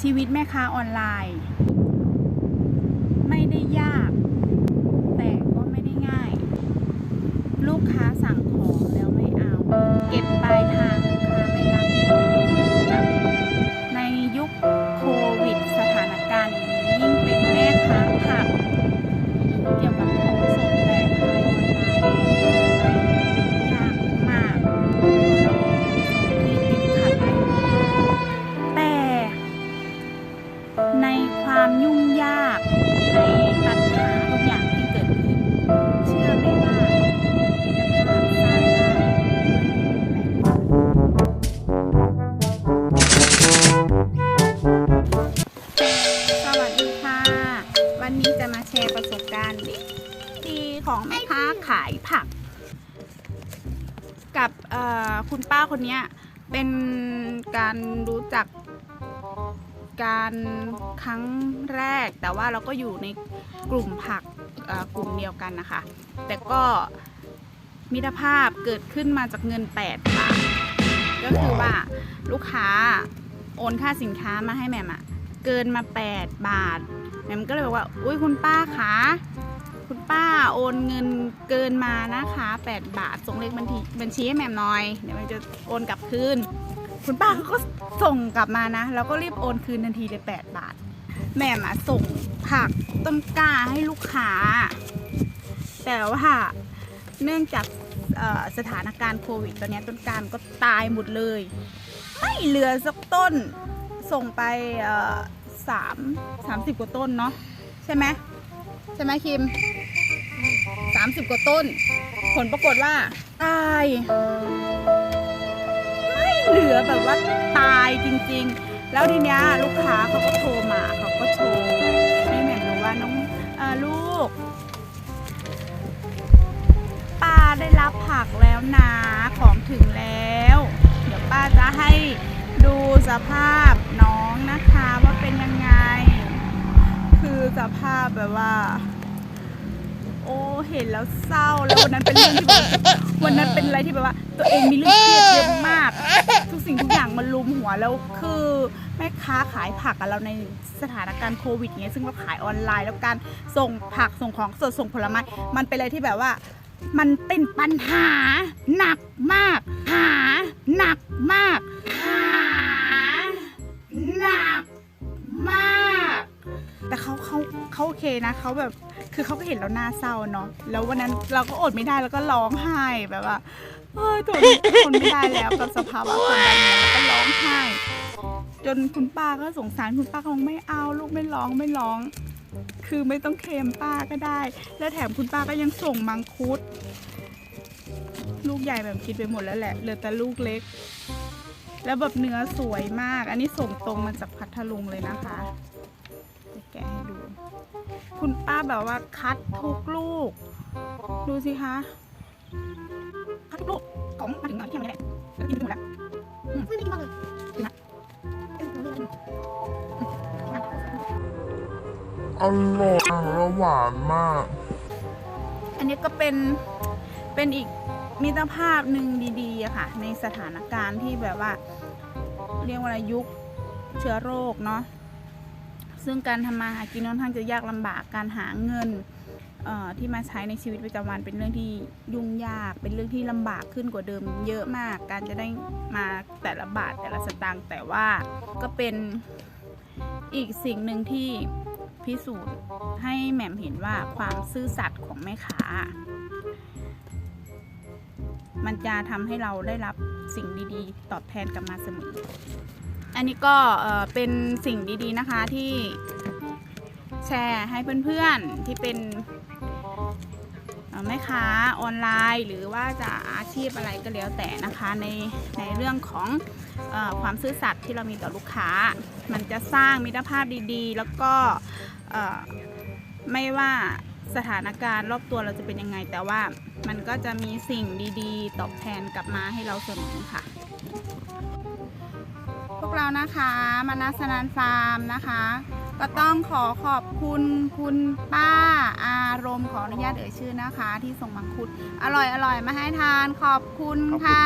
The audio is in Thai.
ชีวิตแม่ค้าออนไลน์ ไม่ได้ยาก แต่ก็ไม่ได้ง่าย ลูกค้าสั่งของแล้วไม่เอา เก็บปลายทาง ของแม่ค้าขายผัก กับเอ่อคุณป้าคนเนี้ยเป็นการรู้จักการครั้งแรก แต่ว่าเราก็อยู่ในกลุ่มผักเอ่อกลุ่มเดียวกันนะคะ แต่ก็มิตรภาพเกิดขึ้นมาจากเงิน8บาทก็คือว่าลูกค้าโอนค่าสินค้ามาให้แหม่มอะเกินมา 8 บาทแหม่มก็เลยบอกว่า อุ้ยคุณป้าคะ คุณป้าโอนเงินเกินมานะคะ 8 บาทส่งเลขบัญชีบัญชีให้แหม่มหน่อย เดี๋ยวมันจะโอนกลับคืน คุณป้าเขาก็ส่งกลับมานะแล้วก็รีบโอนคืนทันทีเลย8บาทแหม่มาส่งผักต้นกล้าให้ลูกค้า แต่ว่าเนื่องจากสถานการณ์โควิดตอนนี้ต้นกล้าก็ตายหมดเลย ไม่เหลือสักต้นส่งไปสามสามสิบกว่าต้นเนาะใช่ไหมใช่ไหมคิม สามสิบกว่าต้น ผลปรากฏว่า ตาย ไม่เหลือแบบว่าตายจริงๆ แล้วทีเนี้ยลูกค้าเขาก็โทรมาเขาก็โชว์ให้แหม่มดูว่าน้องอลูกป้าได้รับผักแล้วนะของถึงแล้ว เดี๋ยวป้าจะให้ดูสภาพน้องนะคะว่าเป็นยังไง คือสภาพแบบว่า เห็นแล้วเศร้า แล้ววันนั้นเป็นเรื่องที่แบบวันนั้นเป็นอะไรที่แบบว่า ตัวเองมีเรื่องเครียดเยอะมาก ทุกสิ่งทุกอย่างมันลุมหัวแล้วคือแม่ค้าขายผักอะเราในสถานการณ์โควิดเงี้ยซึ่งเราขายออนไลน์ แล้วการส่งผักส่งของสดส่งผลไม้มันเป็นอะไรที่แบบว่ามันเป็นปัญหาหนักมาก หาหนักมากหาหนักมาก แต่เขาเขาเขาโอเคนะเขาแบบ คือเขาก็เห็นเราหน้าเศร้าเนาะแล้ววันนั้นเราก็อดไม่ได้แล้วก็ร้องไห้แบบว่าเฮ้ยทนทนไม่ได้แล้วกับสภาวะกดดันเนี่ยแล้วก็ร้องไห้ จนคุณป้าก็สงสารคุณป้าก็บอกไม่เอาลูกไม่ร้องไม่ร้อง คือไม่ต้องเคลมป้าก็ได้ แล้วแถมคุณป้าก็ยังส่งมังคุด ลูกใหญ่แบบคิดไปหมดแล้วแหละเหลือแต่ลูกเล็ก แล้วแบบเนื้อสวยมาก อันนี้ส่งตรงมาจากพัทลุงเลยนะคะ แกะให้ดู คุณป้าแบบว่าคัดทุกลูก ดูสิคะ คัดทุกลูกของมาถึงหน่อยแค่นี้แหละแล้วกินไปหมดแล้วไม่มีมากเลยนะเออไม่มีอร่อยและหวานมาก อันนี้ก็เป็นเป็นอีกมิตรภาพหนึ่งดีๆอะค่ะ ในสถานการณ์ที่แบบว่า เรียกว่าอะไรยุคเชื้อโรคเนาะ ซึ่งการทำมาหากินค่อนข้างจะยากลำบากการหาเงินที่มาใช้ในชีวิตประจำวันเป็นเรื่องที่ยุ่งยาก เป็นเรื่องที่ลำบากขึ้นกว่าเดิมเยอะมาก การจะได้มาแต่ละบาทแต่ละสตางค์แต่ว่าก็เป็นอีกสิ่งหนึ่งที่พิสูจน์ให้แหม่มเห็นว่าความซื่อสัตย์ของแม่ค้า มันจะทำให้เราได้รับสิ่งดีๆ ตอบแทนกลับมาเสมอ อันนี้ก็เป็นสิ่งดีๆนะคะที่แชร์ให้เพื่อนๆที่เป็นแม่ค้าออนไลน์ หรือว่าจะอาชีพอะไรก็แล้วแต่นะคะในในเรื่องของอความซื่อสัตย์ที่เรามีต่อลูกค้า มันจะสร้างมิตรภาพดีๆ แล้วก็ไม่ว่า สถานการณ์รอบตัวเราจะเป็นยังไง แต่ว่ามันก็จะมีสิ่งดีๆ ตอบแทนกลับมาให้เราเสมอค่ะ พวกเรานะคะมานาสนานฟาร์มนะคะ ก็ต้องขอขอบคุณคุณป้าอารมณ์ขออนุญาตเอ่ยชื่อนะคะ ที่ส่งมังคุดอร่อยอร่อยมาให้ทานขอบคุณค่ะ